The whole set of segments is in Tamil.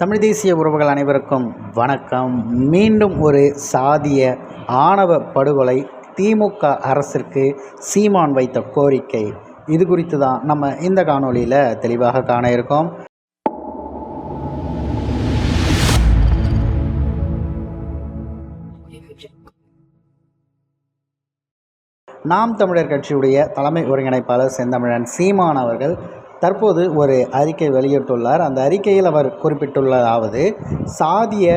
தமிழ் தேசிய உறவுகள் அனைவருக்கும் வணக்கம். மீண்டும் ஒரு சாதிய ஆணவ படுகொலை திமுக அரசிற்கு சீமான் வைத்த கோரிக்கை. இது குறித்து தான் நம்ம இந்த காணொளியில் தெளிவாக காண இருக்கோம். நாம் தமிழர் கட்சியுடைய தலைமை ஒருங்கிணைப்பாளர் செந்தமிழன் சீமான் அவர்கள் தற்போது ஒரு அறிக்கை வெளியிட்டுள்ளார். அந்த அறிக்கையில் அவர் குறிப்பிட்டுள்ளதாவது சாதிய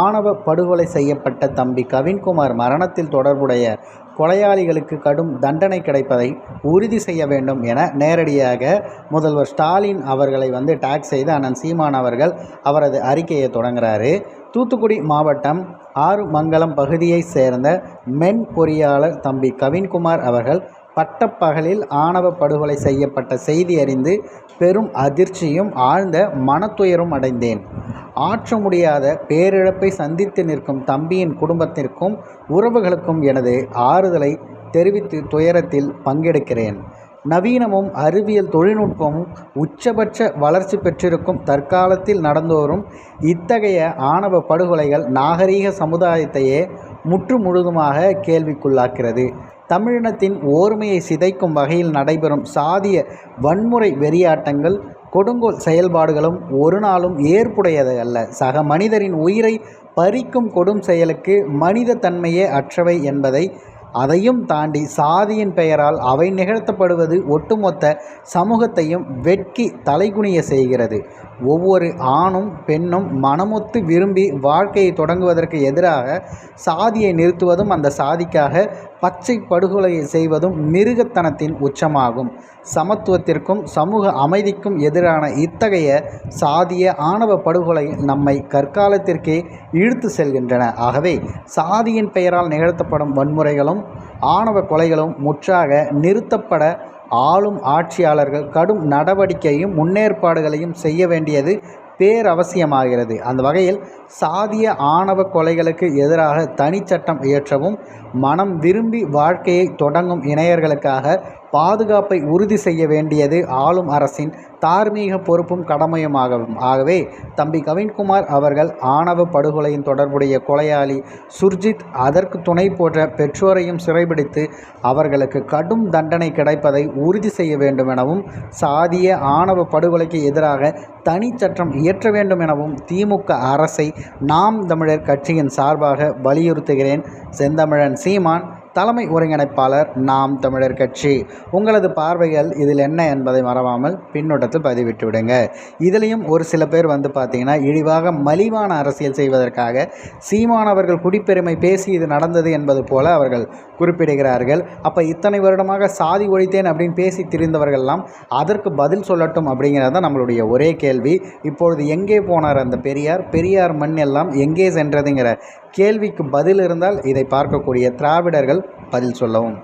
ஆணவ படுகொலை செய்யப்பட்ட தம்பி கவின்குமார் மரணத்தில் தொடர்புடைய கொலையாளிகளுக்கு கடும் தண்டனை கிடைப்பதை உறுதி செய்ய வேண்டும் என நேரடியாக முதல்வர் ஸ்டாலின் அவர்களை வந்து டேக் செய்து அண்ணன் சீமான் அவர்கள் அவரது அறிக்கையை தொடங்குகிறாரு தூத்துக்குடி மாவட்டம் ஆறுமங்கலம் பகுதியைச் சேர்ந்த மென் பொறியாளர் தம்பி கவின்குமார் அவர்கள் பட்டப்பகலில் ஆணவ படுகொலை செய்யப்பட்ட செய்தி அறிந்து பெரும் அதிர்ச்சியும் ஆழ்ந்த மனத்துயரும் அடைந்தேன். ஆற்ற முடியாத பேரிழப்பை சந்தித்து நிற்கும் தம்பியின் குடும்பத்திற்கும் உறவுகளுக்கும் எனது ஆறுதலை தெரிவித்து துயரத்தில் பங்கெடுக்கிறேன். நவீனமும் அறிவியல் தொழில்நுட்பமும் உச்சபட்ச வளர்ச்சி பெற்றிருக்கும் தற்காலத்தில் நடந்தோறும் இத்தகைய ஆணவ படுகொலைகள் நாகரீக சமுதாயத்தையே முற்று முழுதுமாக கேள்விக்குள்ளாக்கிறது. தமிழினத்தின் ஓர்மையை சிதைக்கும் வகையில் நடைபெறும் சாதிய வன்முறை வெறியாட்டங்கள் கொடுங்கோல் செயல்பாடுகளும் ஒரு நாளும் ஏற்புடையது அல்ல. சக மனிதரின் உயிரை பறிக்கும் கொடும் செயலுக்கு மனித தன்மையே அற்றவை என்பதை அதையும் தாண்டி சாதியின் பெயரால் அவை நிகழ்த்தப்படுவது ஒட்டுமொத்த சமூகத்தையும் வெட்கி தலைகுனிய செய்கிறது. ஒவ்வொரு ஆணும் பெண்ணும் மனமொத்து விரும்பி வாழ்க்கையை தொடங்குவதற்கு எதிராக சாதியை நிறுத்துவதும் அந்த சாதிக்காக பச்சை படுகொலையை செய்வதும் மிருகத்தனத்தின் உச்சமாகும். சமத்துவத்திற்கும் சமூக அமைதிக்கும் எதிரான இத்தகைய சாதிய ஆணவ படுகொலை நம்மை கற்காலத்திற்கே இழுத்து செல்கின்றன. ஆகவே சாதியின் பெயரால் நிகழ்த்தப்படும் வன்முறைகளும் ஆணவ கொலைகளும் முற்றாக நிறுத்தப்பட ஆளும் ஆட்சியாளர்கள் கடும் நடவடிக்கையும் முன்னேற்பாடுகளையும் செய்ய வேண்டியது பேரவசியமாகிறது. அந்த வகையில் சாதிய ஆணவ கொலைகளுக்கு எதிராக தனிச்சட்டம் இயற்றவும் மனம் விரும்பி வாழ்க்கையை தொடங்கும் இணையர்களுக்காக பாதுகாப்பை உறுதி செய்ய வேண்டியது ஆளும் அரசின் தார்மீக பொறுப்பும் கடமையுமாகவும் ஆகவே தம்பி கவின்குமார் அவர்கள் ஆணவ படுகொலையின் தொடர்புடைய கொலையாளி சுர்ஜித் அதற்கு துணை போன்ற பெற்றோரையும் சிறைபிடித்து அவர்களுக்கு கடும் தண்டனை கிடைப்பதை உறுதி செய்ய வேண்டும் எனவும் சாதிய ஆணவ படுகொலைக்கு எதிராக தனிச்சட்டம் இயற்ற வேண்டும் எனவும் திமுக அரசை நாம் தமிழர் கட்சியின் சார்பாக வலியுறுத்துகிறேன். செந்தமிழன் சீமான் தலைமை ஒருங்கிணைப்பாளர் நாம் தமிழர் கட்சி. உங்களது பார்வைகள் இதில் என்ன என்பதை மறவாமல் பின்னோட்டத்தில் பதிவிட்டு விடுங்க. இதுலேயும் ஒரு சில பேர் வந்து பார்த்திங்கன்னா இழிவாக மலிவான அரசியல் செய்வதற்காக சீமானவர்கள் குடிப்பெருமை பேசி இது நடந்தது என்பது போல அவர்கள் குறிப்பிடுகிறார்கள். அப்போ இத்தனை வருடமாக சாதி ஒழித்தேன் அப்படின்னு பேசி திரிந்தவர்கள்லாம் அதற்கு பதில் சொல்லட்டும் அப்படிங்கிறது தான் நம்மளுடைய ஒரே கேள்வி. இப்பொழுது எங்கே போனார் அந்த பெரியார்? பெரியார் மண் எல்லாம் எங்கே சென்றதுங்கிற கேள்விக்கு பதில் இருந்தால் இதை பார்க்கக்கூடிய திராவிடர்கள் பதில் சொல்லவும்.